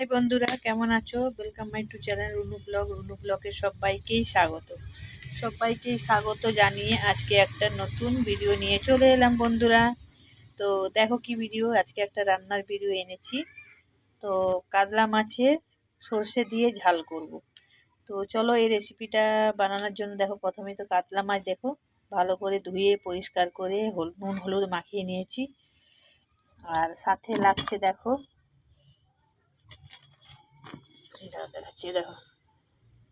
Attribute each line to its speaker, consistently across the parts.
Speaker 1: High বন্ধুরা, কেমন আছো? Welcome my to channel Runu blog Runu ব্লগের সবাইকেই স্বাগত। সবাইকেই স্বাগত জানিয়ে আজকে একটা নতুন ভিডিও নিয়ে চলে এলাম বন্ধুরা। তো দেখো কি ভিডিও আজকে একটা রান্নার ভিডিও এনেছি। তো কাতলা মাছের সর্ষে দিয়ে ঝাল করব। তো চলো এই রেসিপিটা বানানোর জন্য দেখো, প্রথমে তো কাতলা মাছ দেখো, ভালো করে ধুয়ে পরিষ্কার করে নুন, হলুদ মাখিয়ে নিয়েছি। আর সাথে লাগছে দেখো দেখাচ্ছি, দেখো।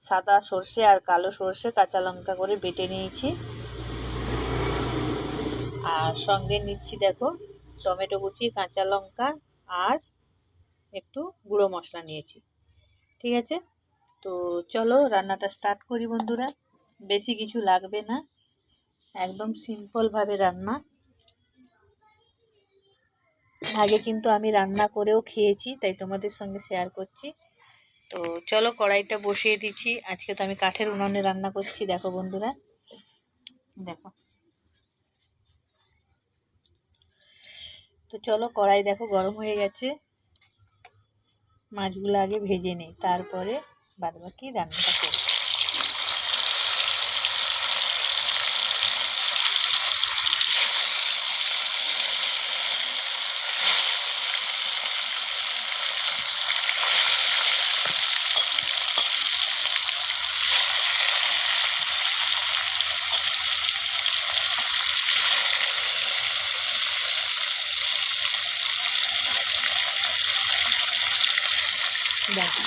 Speaker 1: সাদা সর্ষে আর কালো সর্ষে কাঁচা লঙ্কা করে বেটে নিয়েছি। আর সঙ্গে নিচ্ছি, দেখো, টমেটো কুচি, কাঁচা লঙ্কা আর একটু গুঁড়ো মশলা নিয়েছি। ঠিক আছে? তো চলো, রান্নাটা স্টার্ট করি বন্ধুরা। বেশি কিছু লাগবে না। একদম সিম্পলভাবে রান্না। আগে কিন্তু আমি রান্না করেও খেয়েছি, তাই তোমাদের সঙ্গে শেয়ার করছি। তো চলো কড়াইটা বসিয়ে দিচ্ছি। আজকে তো আমি কাঠের উনুনে রান্না করছি, দেখো বন্ধুরা। দেখো। তো চলো কড়াই দেখো গরম হয়ে গেছে। মাছগুলো আগে ভেজে নিই, তারপরে বাদবাকি রান্নাটা করি দেখো।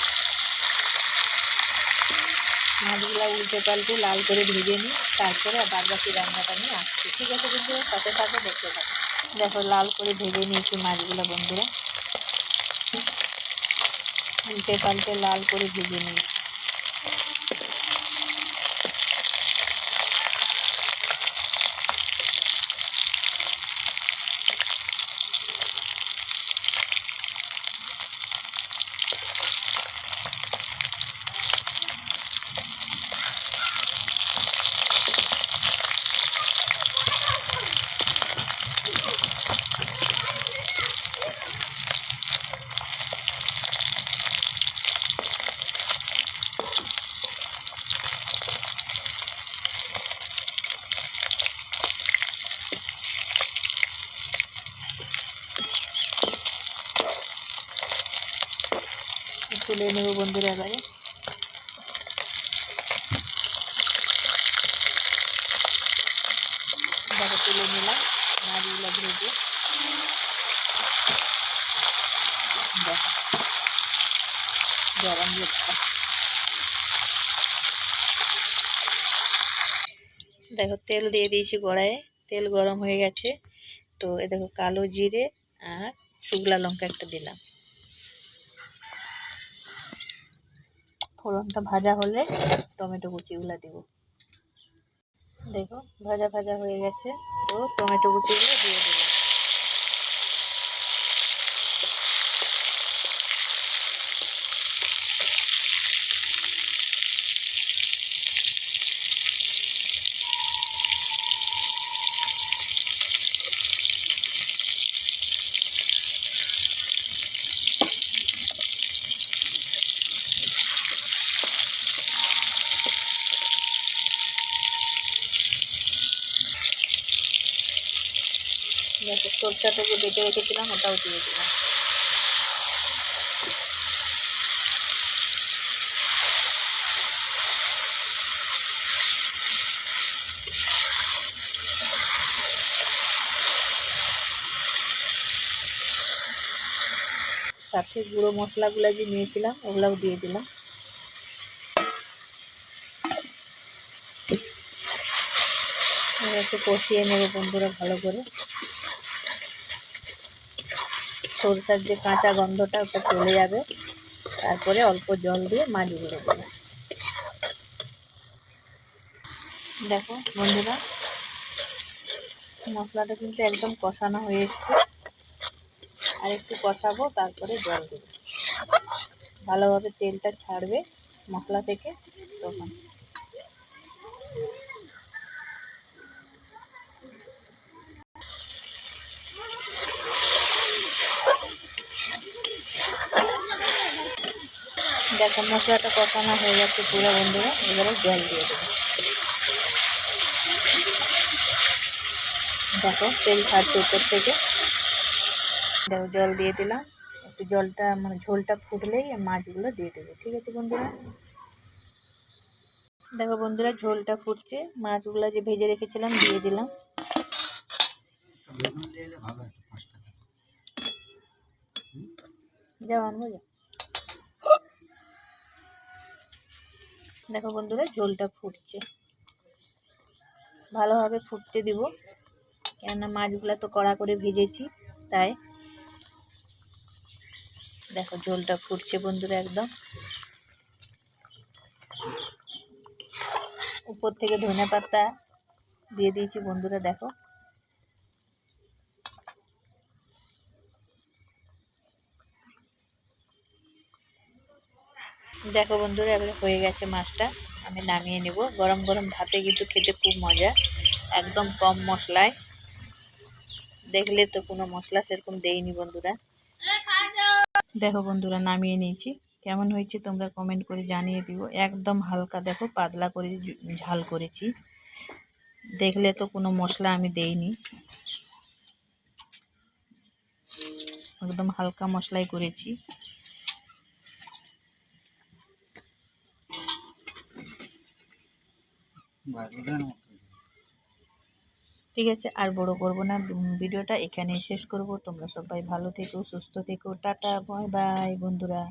Speaker 1: মাছগুলো উল্টে পাল্টে লাল করে ভেজে নিই, তারপরে বাদ বাকি রান্নাটা নিয়ে আসছি। ঠিক আছে কিন্তু সাথে সাথে দেখতে থাকো। দেখো, লাল করে ভেজে নিয়েছি মাছগুলো বন্ধুরা। উল্টে পাল্টে লাল করে ভেজে নিয়েছি। তুলে নেব বন্ধুরা এবারে। তুলে নিলাম ভেজে গরম দেখো, তেল দিয়ে দিয়েছি কড়াইয়ে, তেল গরম হয়ে গেছে। তো এ দেখো, কালো জিরে আর শুকলা লঙ্কা একটা দিলাম। ফোড়নটা ভাজা হলে টমেটো কুচিগুলো দেব। দেখো, ভাজা ভাজা হয়ে গেছে। তো টমেটো কুচিগুলো দিয়ে দেবো। দেখো সরষাটাকে বেটে রেখেছিলাম, ওটাও দিয়ে দিলাম। সাথে গুঁড়ো মশলাগুলো যে নিয়েছিলাম, ওগুলাও দিয়ে দিলাম। কষিয়ে নেবে বন্ধুরা ভালো করে। সরষার যে কাঁচা গন্ধটা ওটা চলে যাবে। তারপরে অল্প জল দিয়ে মাছগুলো দেবে দেখো বন্ধুরা, মশলাটা কিন্তু একদম কষানো হয়ে এসছে। আর একটু কষাবো, তারপরে জল দেবো। ভালোভাবে তেলটা ছাড়বে মশলা থেকে তখন। দেখো, মশলাটা কষানো হয়ে যাচ্ছে পুরো বন্ধুরা, এবারে জল দিয়ে দেবো। দেখো, তেল ছাড়ছে উপর থেকে। দেখো, জল দিয়ে দিলাম। একটু জলটা মানে ঝোলটা ফুটলেই মাছগুলো দিয়ে দেবো, ঠিক আছে বন্ধুরা? দেখো বন্ধুরা, ঝোলটা ফুটছে। মাছগুলো যে ভেজে রেখেছিলাম, দিয়ে দিলাম। যাও, আনব যা দেখো বন্ধুরা, ঝোলটা ফুটছে। ভালোভাবে ফুটতে দিব। কেননা মাছগুলো তো কড়া করে ভেজেছি, তাই। দেখো, ঝোলটা ফুটছে বন্ধুরা একদম। উপর থেকে ধনে পাতা দিয়ে দিয়েছি বন্ধুরা, দেখো। দেখো বন্ধুরা, এবারে হয়ে গেছে মাছটা। আমি নামিয়ে নেব। গরম গরম ভাতে কিন্তু খেতে খুব মজা, একদম কম মশলায়। দেখলে তো কোনো মশলা সেরকম দেইনি বন্ধুরা। দেখো বন্ধুরা, নামিয়ে নিয়েছি। কেমন হয়েছে তোমরা কমেন্ট করে জানিয়ে দিও। একদম হালকা, দেখো পাতলা করে ঝাল করেছি। দেখলে তো কোনো মশলা আমি দেইনি। একদম হালকা মশলাই করেছি। ঠিক আছে, আর বড় করব না। ভিডিওটা এখানেই শেষ করব। তোমরা সবাই ভালো থেকো, সুস্থ থেকো। টাটা বাই বাই, বন্ধুরা।